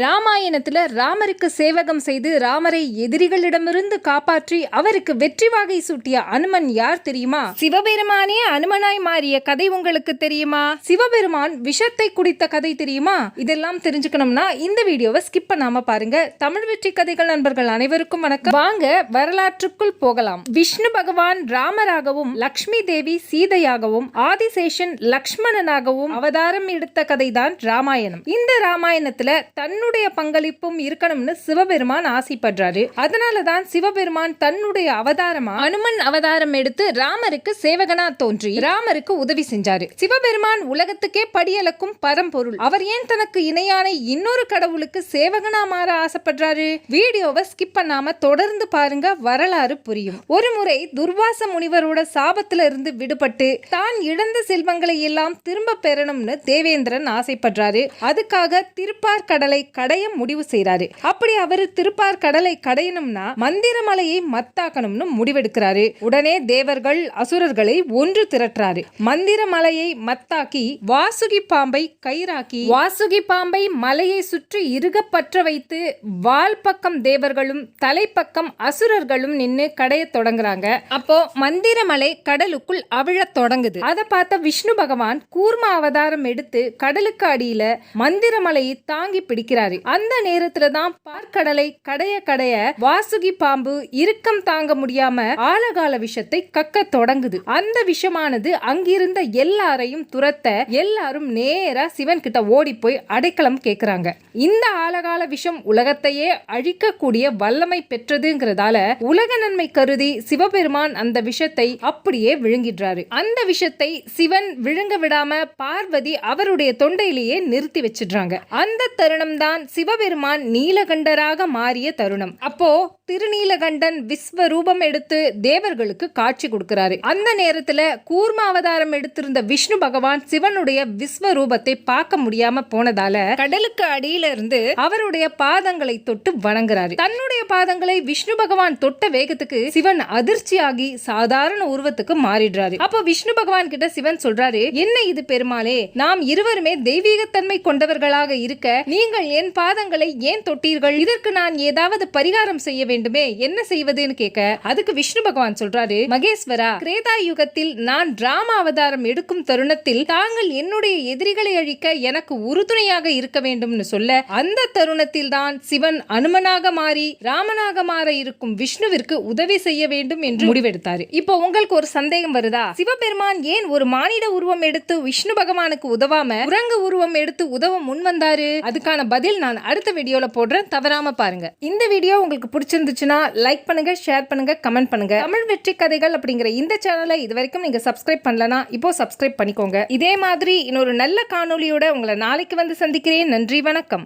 ராமாயணத்துல ராமருக்கு சேவகம் செய்து ராமரை எதிரிகளிடமிருந்து காப்பாற்றி அவருக்கு வெற்றி வாகை சூட்டிய அனுமன் யார் தெரியுமா? சிவபெருமானே அனுமனாய் மாறிய கதை உங்களுக்கு தெரியுமா? சிவபெருமான் விஷத்தை குடித்த கதை தெரியுமா? இதெல்லாம் தெரிஞ்சுக்கணும்னா இந்த வீடியோவை ஸ்கிப் பண்ணாம பாருங்க. தமிழ் வெற்றி கதைகள் நண்பர்கள் அனைவருக்கும் வணக்கம். வாங்க வரலாற்றுக்குள் போகலாம். விஷ்ணு பகவான் ராமராகவும் லக்ஷ்மி தேவி சீதையாகவும் ஆதிசேஷன் லக்ஷ்மணனாகவும் அவதாரம் எடுத்த கதைதான் ராமாயணம். இந்த ராமாயணத்துல தன்னுடைய பங்களிப்பும் இருக்கணும்னு சிவபெருமான் ஆசைப்படுறாரு. அதனாலதான் சிவபெருமான் தன்னுடைய அவதாரமா அனுமன் அவதாரம் எடுத்து ராமருக்கு சேவகனா தோன்றி ராமருக்கு உதவி செஞ்சாரு. சிவபெருமான் உலகத்துக்கே படியலக்கும் பரம்பொருள். அவர் ஏன் தனக்கு இணையான இன்னொரு கடவுளுக்கு சேவகனா மாற ஆசைப்படுறாரு? வீடியோவை ஸ்கிப் பண்ணாம தொடர்ந்து பாருங்க வரலாறு புரியும். ஒரு முறை துர்வாச முனிவரோட சாபத்துல இருந்து விடுபட்டு தான் இழந்த செல்வங்களை எல்லாம் திரும்ப பெறணும்னு தேவேந்திரன் ஆசைப்படுறாரு. அதுக்காக திருப்பார் கடலை கடைய முடிவு செய்கிறாரு அப்படி அவரு திருப்பார் கடலை கடையணும்னா மந்திரமலையை மத்தாக்கணும்னு முடிவெடுக்கிறாரு. உடனே தேவர்கள் அசுரர்களை ஒன்று திரட்டுறாரு. மந்திரமலையை மத்தாக்கி வாசுகி பாம்பை கயிறாக்கி வாசுகி பாம்பை மலையை சுற்றி இருகப்பற்ற வைத்து வால் பக்கம் தேவர்களும் தலைப்பக்கம் அசுரர்களும் நின்னு கடைய தொடங்குறாங்க. அப்போ மந்திரமலை கடலுக்குள் அவிழத் தொடங்குது. அதை பார்த்த விஷ்ணு பகவான் கூர்ம அவதாரம் எடுத்து கடலுக்கு அடியில மந்திரமலையை தாங்கி பிடிக்கிறார். அந்த நேரத்துல தான் பார்க்கடலை கடைய கடைய வாசுகி பாம்பு இறுக்கம் தாங்க முடியாம ஆழகால விஷத்தை கக்க தொடங்குது. அந்த விஷமானது அங்கிருந்த எல்லாரையும் துரத்த எல்லாரும் நேரா சிவன் கிட்ட ஓடி போய் அடைக்கலம் கேக்குறாங்க. இந்த ஆழகால விஷம் உலகத்தையே அழிக்கக்கூடிய வல்லமை பெற்றதுங்கிறதால உலக நன்மை கருதி சிவபெருமான் அந்த விஷத்தை அப்படியே விழுங்கிடுறாரு. அந்த விஷத்தை சிவன் விழுங்க விடாம பார்வதி அவருடைய தொண்டையிலேயே நிறுத்தி வச்சிடுறாங்க. அந்த தருணம் தான் சிவபெருமான் நீலகண்டராக மாறிய தருணம். அப்போ திருநீலகண்டன் விஸ்வரூபம் எடுத்து தேவர்களுக்கு காட்சி கொடுக்கிறாரு. அந்த நேரத்துல கூர்ம அவதாரம் எடுத்திருந்த விஷ்ணு பகவான் சிவனுடைய விஸ்வரூபத்தை பார்க்க முடியாம போனதால கடலுக்கு அடியில இருந்து அவருடைய பாதங்களை தொட்டு வணங்குறாரு. தன்னுடைய பாதங்களை விஷ்ணு பகவான் தொட்ட வேகத்துக்கு சிவன் அதிர்ச்சியாகி சாதாரண உருவத்துக்கு மாறிடுறாரு. அப்போ விஷ்ணு பகவான் கிட்ட சிவன் சொல்றாரு என்ன இது பெருமாளே? நாம் இருவருமே தெய்வீகத்தன்மை கொண்டவர்களாக இருக்க நீங்கள் என் பாதங்களை ஏன் தொட்டீர்கள்? இதற்கு நான் ஏதாவது பரிகாரம் செய்ய வேண்டுமே? என்ன செய்வதுன்னு கேட்க அதுக்கு விஷ்ணு பகவான் சொல்றாரு மகேஸ்வரா கிரேதா யுகத்தில் நான் ராம அவதாரம் எடுக்கும் தருணத்தில் தாங்கள் என்னுடைய எதிரிகளை அழிக்க எனக்கு உறுதுணையாக இருக்க வேண்டும்னு சொல்ல அந்த தருணத்தில் தான் சிவன் அனுமனாக மாறி ராமனாக மாற இருக்கும் விஷ்ணுவிற்கு உதவி செய்ய வேண்டும் என்று முடிவெடுத்தாரு. இப்போ உங்களுக்கு ஒரு சந்தேகம் வருதா? சிவபெருமான் ஏன் ஒரு மானிட உருவம் எடுத்து விஷ்ணு பகவானுக்கு உதவாம குரங்கு உருவம் எடுத்து உதவ முன் வந்தாரு? அதுக்கான பதில் நான் அடுத்த வீடியோல போடுறேன். தவறாம பாருங்க. இந்த வீடியோ உங்களுக்கு பிடிச்சிருந்துச்சுன்னா லைக் பண்ணுங்க ஷேர் பண்ணுங்க கமெண்ட் பண்ணுங்க. தமிழ் வெற்றி கதைகள் அப்படிங்கிற இந்த சேனலை இது வரைக்கும் நீங்க சப்ஸ்கிரைப் பண்ணலனா இப்போ சப்ஸ்கிரைப் பண்ணிக்கோங்க. இதே மாதிரி இன்னொரு நல்ல காணொளியோட உங்களை நாளைக்கு வந்து சந்திக்கிறேன். நன்றி வணக்கம்.